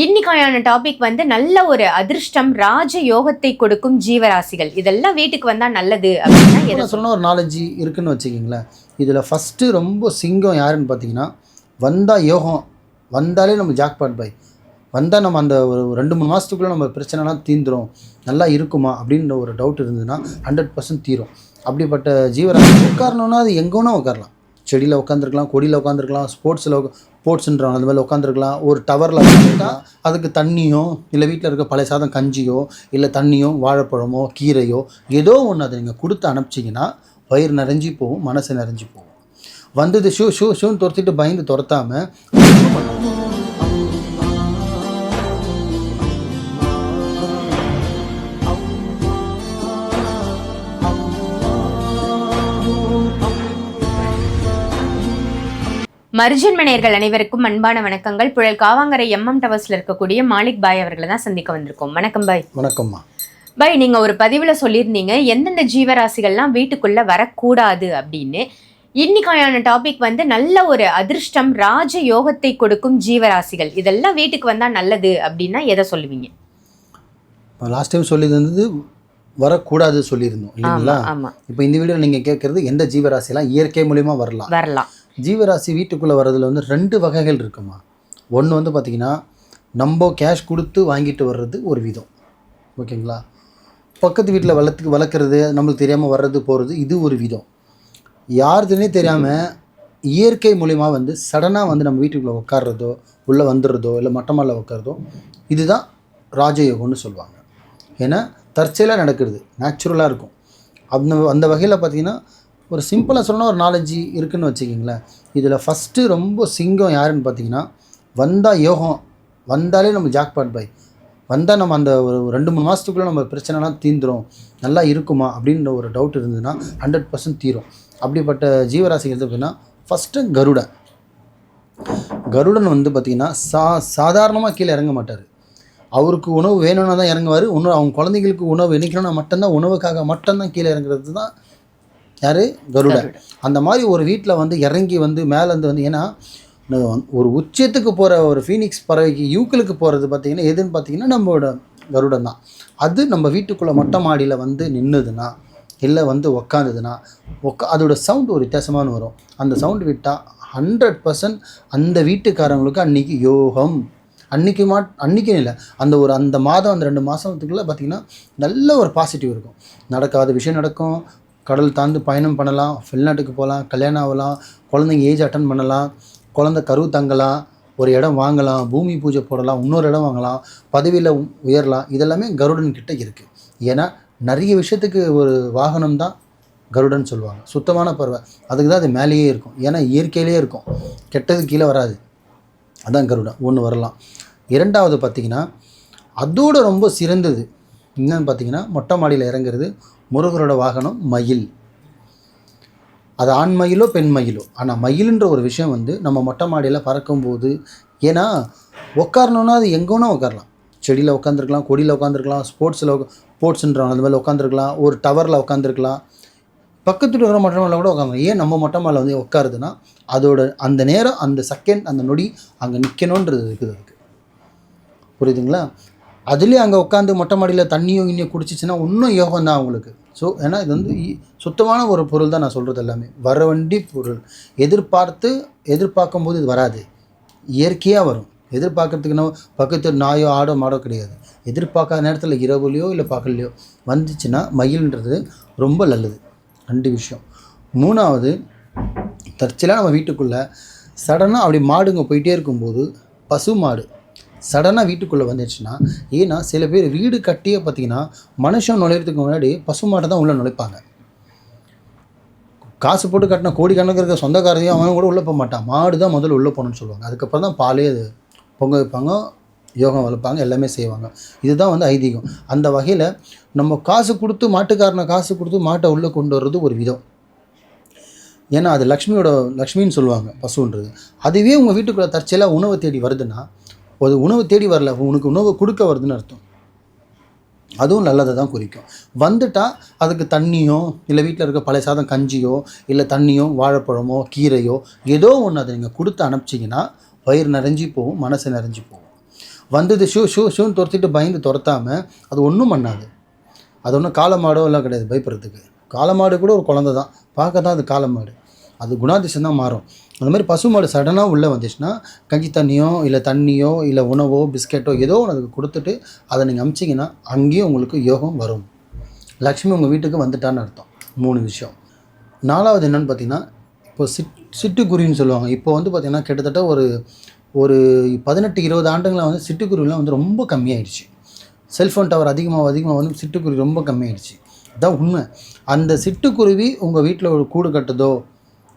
இன்னைக்கான டாபிக் வந்து நல்ல ஒரு அதிர்ஷ்டம் ராஜ யோகத்தை கொடுக்கும் ஜீவராசிகள். இதெல்லாம் வீட்டுக்கு வந்தா நல்லது அப்படின்னா இப்போ எதை? நான் சொன்ன ஒரு நாலஞ்சு இருக்குன்னு வச்சுக்கிங்களேன். இதில் ஃபஸ்ட்டு ரொம்ப சிங்கம் யாருன்னு பார்த்தீங்கன்னா வந்தால் யோகம் வந்தாலே நம்ம ஜாக்பாட் பாய் வந்தால் நம்ம அந்த ஒரு ரெண்டு மூணு மாதத்துக்குள்ளே நம்ம பிரச்சனைலாம் தீந்துரும். நல்லா இருக்குமா அப்படின்ற ஒரு டவுட் இருந்ததுன்னா ஹண்ட்ரட் பர்சன்ட் தீரும். அப்படிப்பட்ட ஜீவராசி உட்காரணுன்னா அது எங்கேனா உட்காரலாம். செடியில் உட்காந்துருக்கலாம் கொடியில் உட்காந்துருக்கலாம் ஸ்போர்ட்ஸில் ஸ்போர்ட்ஸ்ன்றாங்க அந்த மாதிரி உட்காந்துருக்கலாம் ஒரு டவரில் உட்காந்துட்டா அதுக்கு தண்ணியோ இல்லை வீட்டில் இருக்க பழைய சாதம் கஞ்சியோ இல்லை தண்ணியோ வாழைப்பழமோ கீரையோ ஏதோ ஒன்று அதை நீங்கள் கொடுத்து அனுப்பிச்சிங்கன்னா வயிறு நிறைஞ்சி போகும் மனசு நிறைஞ்சி போகும். வந்தது ஷூ ஷூ ஷூன்னு துரத்திட்டு பயந்து துரத்தாம மர்ஜன் மனையர்கள் அனைவருக்கும் அன்பான வணக்கங்கள். புழல் காவாங்கரை எம்எம் டவர்ஸ்ல இருக்கக்கூடிய மாலிக் பாய் அவர்களை தான் சந்திக்க வந்திருக்கோம். வணக்கம் பாய். வணக்கம்மா. பாய் நீங்க ஒரு பதிவுல சொல்லியிருந்தீங்க எந்தெந்த ஜீவராசிகள்லாம் வீட்டுக்குள்ள வரக்கூடாது அப்படின்னு. இன்னைக்கான டாபிக் வந்து நல்ல ஒரு அதிர்ஷ்டம் ராஜ யோகத்தை கொடுக்கும் ஜீவராசிகள். இதெல்லாம் வீட்டுக்கு வந்தா நல்லது அப்படின்னா எதை சொல்லுவீங்க? லாஸ்ட் டைம் சொல்லியிருந்தது வரக்கூடாது சொல்லியிருந்தோம் இல்லைங்களா? இப்போ இந்த வீடியோவில் நீங்கள் கேட்குறது எந்த ஜீவராசிலாம் இயற்கை மூலியமாக வரலாம்? வரலாம். ஜீவராசி வீட்டுக்குள்ளே வர்றதுல வந்து ரெண்டு வகைகள் இருக்குமா? ஒன்று வந்து பார்த்திங்கன்னா நம்ம கேஷ் கொடுத்து வாங்கிட்டு வர்றது ஒரு விதம். ஓகேங்களா? பக்கத்து வீட்டில் வளர்த்து வளர்க்குறது நம்மளுக்கு தெரியாமல் வர்றது போகிறது இது ஒரு விதம். யாருதுன்னே தெரியாமல் இயற்கை மூலிமா வந்து சடனாக வந்து நம்ம வீட்டுக்குள்ளே உட்காடுறதோ உள்ளே வந்துடுறதோ இல்லை மொட்டை உட்காறதோ இதுதான் ராஜயோகம்னு சொல்லுவாங்க. ஏன்னா தற்செயலாக நடக்கிறது நேச்சுரலாக இருக்கும். அந்த அந்த வகையில் பார்த்தீங்கன்னா ஒரு சிம்பிளாக சொல்லணும் ஒரு நாலஞ்சு இருக்குன்னு வச்சுக்கிங்களேன். இதில் ஃபஸ்ட்டு ரொம்ப சிங்கம் யாருன்னு பார்த்தீங்கன்னா வந்தால் யோகம் வந்தாலே நம்ம ஜாக்பாட் பாய் வந்தால் நம்ம அந்த ஒரு ரெண்டு மூணு மாதத்துக்குள்ளே நம்ம பிரச்சனைலாம் தீந்துரும். நல்லா இருக்குமா அப்படின்ற ஒரு டவுட் இருந்ததுன்னா ஹண்ட்ரட் பர்சன்ட் தீரும். அப்படிப்பட்ட ஜீவராசிகள் எது அப்படின்னா ஃபஸ்ட்டு கருடன். கருடன் வந்து பார்த்திங்கன்னா சா சாதாரணமாக கீழே இறங்க மாட்டார். அவருக்கு உணவு வேணும்னா தான் இறங்குவார். உணவு அவங்க குழந்தைங்களுக்கு உணவு இணைக்கணும்னா மட்டும்தான் உணவுக்காக மட்டும்தான் கீழே இறங்குறது தான் யார்? கருடன் அந்த மாதிரி ஒரு வீட்டில் வந்து இறங்கி வந்து மேலேருந்து வந்து ஏன்னா ஒரு உச்சத்துக்கு போகிற ஒரு ஃபீனிக்ஸ் பறவைக்கு யூக்களுக்கு போகிறது பார்த்தீங்கன்னா எதுன்னு பார்த்தீங்கன்னா நம்மளோட கருடன் தான். அது நம்ம வீட்டுக்குள்ளே மொட்டை மாடியில் வந்து நின்றுதுன்னா இல்லை வந்து உக்காந்துதுன்னா உக்கா அதோட சவுண்ட் ஒரு வித்தியாசமான வரும். அந்த சவுண்டு விட்டால் ஹண்ட்ரட் பர்சன்ட் அந்த வீட்டுக்காரங்களுக்கு அன்னைக்கு யோகம். அன்னைக்கு மா அன்றைக்கும் இல்லை அந்த ஒரு அந்த மாதம் அந்த ரெண்டு மாதத்துக்குள்ளே பார்த்திங்கன்னா நல்ல ஒரு பாசிட்டிவ் இருக்கும். நடக்காத விஷயம் நடக்கும். கடல் தாழ்ந்து பயணம் பண்ணலாம் வெளிநாட்டுக்கு போகலாம் கல்யாணம் ஆகலாம் குழந்தைங்க ஏஜ் அட்டன் பண்ணலாம் குழந்தை கரு தங்கலாம் ஒரு இடம் வாங்கலாம் பூமி பூஜை போடலாம் இன்னொரு இடம் வாங்கலாம் பதவியில் உயரலாம் இதெல்லாமே கருடன் கிட்ட இருக்குது ஏன்னா நிறைய விஷயத்துக்கு ஒரு வாகனம் தான் கருடன் சொல்லுவாங்க. சுத்தமான பறவை. அதுக்கு தான் அது மேலேயே இருக்கும். ஏன்னா இயற்கையிலே இருக்கும். கெட்டது கீழே வராது. அதான் கருடன். ஒன்று வரலாம். இரண்டாவது பார்த்திங்கன்னா அதோட ரொம்ப சிறந்தது என்னன்னு பார்த்தீங்கன்னா மொட்டை மாடியில் இறங்குறது முருகரோட வாகனம் மயில். அது ஆண் மயிலோ பெண் மயிலோ? ஆனால் மயிலுன்ற ஒரு விஷயம் வந்து நம்ம மொட்டை மாடியில் பறக்கும்போது ஏன்னா உட்காரணுன்னா அது எங்கேனா உட்காரலாம். செடியில் உட்காந்துருக்கலாம் கொடியில் உட்காந்துருக்கலாம் ஸ்போர்ட்ஸில் ஸ்போர்ட்ஸ்ன்றாங்க அந்த மாதிரி உட்காந்துருக்கலாம் ஒரு டவரில் உட்காந்துருக்கலாம் பக்கத்து இருக்கிற மொட்டை மாடியில் கூட உட்காந்து ஏன் நம்ம மொட்டை மாடியில் வந்து உட்காருதுன்னா அதோட அந்த நேரம் அந்த செகண்ட் அந்த நொடி அங்கே நிற்கணுன்றது இருக்குது அதுக்கு. புரியுதுங்களா? அதுலேயே அங்கே உட்காந்து மொட்டை மாடியில் தண்ணியும் இன்னும் குடிச்சிச்சுன்னா இன்னும் யோகம் தான் அவங்களுக்கு. ஸோ ஏன்னா இது வந்து சுத்தமான ஒரு பொருள் தான் நான் சொல்கிறது எல்லாமே. வர வண்டி பொருள். எதிர்பார்த்து எதிர்பார்க்கும் போது இது வராது. இயற்கையாக வரும். எதிர்பார்க்கறதுக்கு நம்ம பக்கத்து நாயோ ஆடோ மாடோ கிடையாது. எதிர்பார்க்காத நேரத்தில் இரவுலையோ இல்லை பகல்லையோ வந்துச்சுன்னா மயில்ன்றது ரொம்ப நல்லது. ரெண்டு விஷயம். மூணாவது தற்செயலாக நம்ம வீட்டுக்குள்ளே சடனாக அப்படி மாடுங்க போயிட்டே இருக்கும்போது பசு மாடு. சடனாக வீட்டுக்குள்ளே வந்துடுச்சுன்னா ஏன்னா சில பேர் வீடு கட்டியே பார்த்தீங்கன்னா மனுஷன் நுழையிறதுக்கு முன்னாடி பசு மாட்டை தான் உள்ளே நுழைப்பாங்க. காசு போட்டு கட்டின கோடி கணக்கு இருக்க சொந்தக்காரதையும் அவன் கூட உள்ளே போக மாட்டான். மாடு தான் முதல்ல உள்ளே போகணும்னு சொல்லுவாங்க. அதுக்கப்புறம் தான் பாலே அது பொங்க வைப்பாங்க யோகம் வளர்ப்பாங்க எல்லாமே செய்வாங்க. இதுதான் வந்து ஐதீகம். அந்த வகையில் நம்ம காசு கொடுத்து மாட்டுக்காரனை காசு கொடுத்து மாட்டை உள்ளே கொண்டு வர்றது ஒரு விதம். ஏன்னா அது லக்ஷ்மியோட லக்ஷ்மின்னு சொல்லுவாங்க பசுன்றது. அதுவே உங்கள் வீட்டுக்குள்ளே தற்செயலாக உணவை தேடி வருதுன்னா அது உணவு தேடி வரல உனக்கு உணவு கொடுக்க வருதுன்னு அர்த்தம். அதுவும் நல்லதை தான் குறிக்கும். வந்துட்டால் அதுக்கு தண்ணியோ இல்லை வீட்டில் இருக்க பழைய சாதம் கஞ்சியோ இல்லை தண்ணியோ வாழைப்பழமோ கீரையோ ஏதோ ஒன்று அதை நீங்கள் கொடுத்து அனுப்பிச்சிங்கன்னா வயிறு நிறைஞ்சி போகும் மனசு நிறைஞ்சி போகும். வந்தது ஷூ ஷூ ஷூன்னு துரத்திட்டு பயந்து துரத்தாமல் அது ஒன்றும் பண்ணாது. அது ஒன்றும் காலமாடோ எல்லாம் கிடையாது பயப்படுறதுக்கு. காலமாடு கூட ஒரு குழந்த தான் பார்க்க தான் அது காலமாடு அது குணாதிசம் தான் மாறும். அந்த மாதிரி பசுமாடு சடனாக உள்ளே வந்துச்சுன்னா கஞ்சி தண்ணியோ இல்லை தண்ணியோ இல்லை உணவோ பிஸ்கெட்டோ ஏதோ ஒன்று அதுக்கு கொடுத்துட்டு அதை நீங்கள் அமிச்சிங்கன்னா அங்கேயும் உங்களுக்கு யோகம் வரும். லக்ஷ்மி உங்கள் வீட்டுக்கு வந்துட்டான்னு அர்த்தம். மூணு விஷயம். நாலாவது என்னன்னு பார்த்தீங்கன்னா இப்போ சிட் சிட்டுக்குருவின்னு சொல்லுவாங்க. இப்போ வந்து பார்த்திங்கன்னா கிட்டத்தட்ட ஒரு ஒரு பதினெட்டு இருபது ஆண்டுங்களாக வந்து சிட்டுக்குருவிலாம் வந்து ரொம்ப கம்மியாயிடுச்சு. செல்ஃபோன் டவர் அதிகமாக அதிகமாக வந்து சிட்டுக்குருவி ரொம்ப கம்மியாயிடுச்சு. அதான் உண்மை. அந்த சிட்டுக்குருவி உங்கள் வீட்டில் ஒரு கூடு கட்டுதோ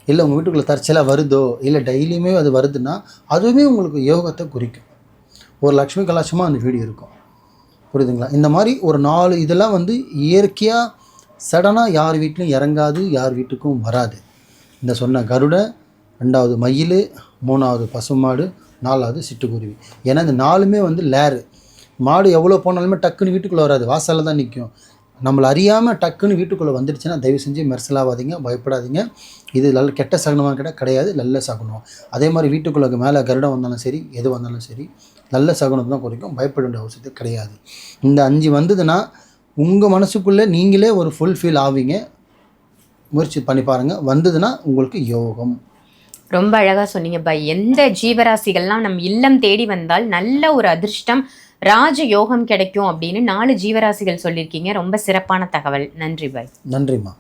இல்லை உங்கள் வீட்டுக்குள்ளே தற்செயலாக வருதோ இல்லை டெய்லியுமே அது வருதுன்னா அதுவுமே உங்களுக்கு யோகத்தை குறிக்கும். ஒரு லக்ஷ்மி கலாச்சமாக அந்த வீடியோ இருக்கும். புரியுதுங்களா? இந்த மாதிரி ஒரு நாலு இதெல்லாம் வந்து இயற்கையாக சடனாக யார் வீட்லையும் இறங்காது யார் வீட்டுக்கும் வராது. இந்த சொன்ன கருடை ரெண்டாவது மயில் மூணாவது பசுமாடு நாலாவது சிட்டுக்குருவி. ஏன்னா இந்த நாலுமே வந்து லேரு மாடு எவ்வளோ போனாலுமே டக்குன்னு வீட்டுக்குள்ளே வராது. வாசலில் தான் நிற்கும். நம்மளை அறியாமல் டக்குன்னு வீட்டுக்குள்ளே வந்துடுச்சுன்னா தயவு செஞ்சு மெர்சலாகாதீங்க பயப்படாதீங்க. இது நல்ல கெட்ட சகுனமாக கிட்ட கிடையாது நல்ல சகுனம். அதே மாதிரி வீட்டுக்குள்ளே மேலே கருடம் வந்தாலும் சரி எது வந்தாலும் சரி நல்ல சகுனத்தை தான் குறைக்கும். பயப்பட வேண்டிய அவசியத்தை கிடையாது. இந்த அஞ்சு வந்ததுன்னா உங்கள் மனசுக்குள்ளே நீங்களே ஒரு ஃபுல் ஃபீல் ஆவீங்க. முயற்சி பண்ணி பாருங்கள் வந்ததுன்னா உங்களுக்கு யோகம். ரொம்ப அழகாக சொன்னீங்க பை. எந்த ஜீவராசிகள்லாம் நம் இல்லம் தேடி வந்தால் நல்ல ஒரு அதிர்ஷ்டம் ராஜ யோகம் கிடைக்கும் அப்படின்னு நாலு ஜீவராசிகள் சொல்லியிருக்கீங்க. ரொம்ப சிறப்பான தகவல். நன்றி பாய். நன்றிம்மா.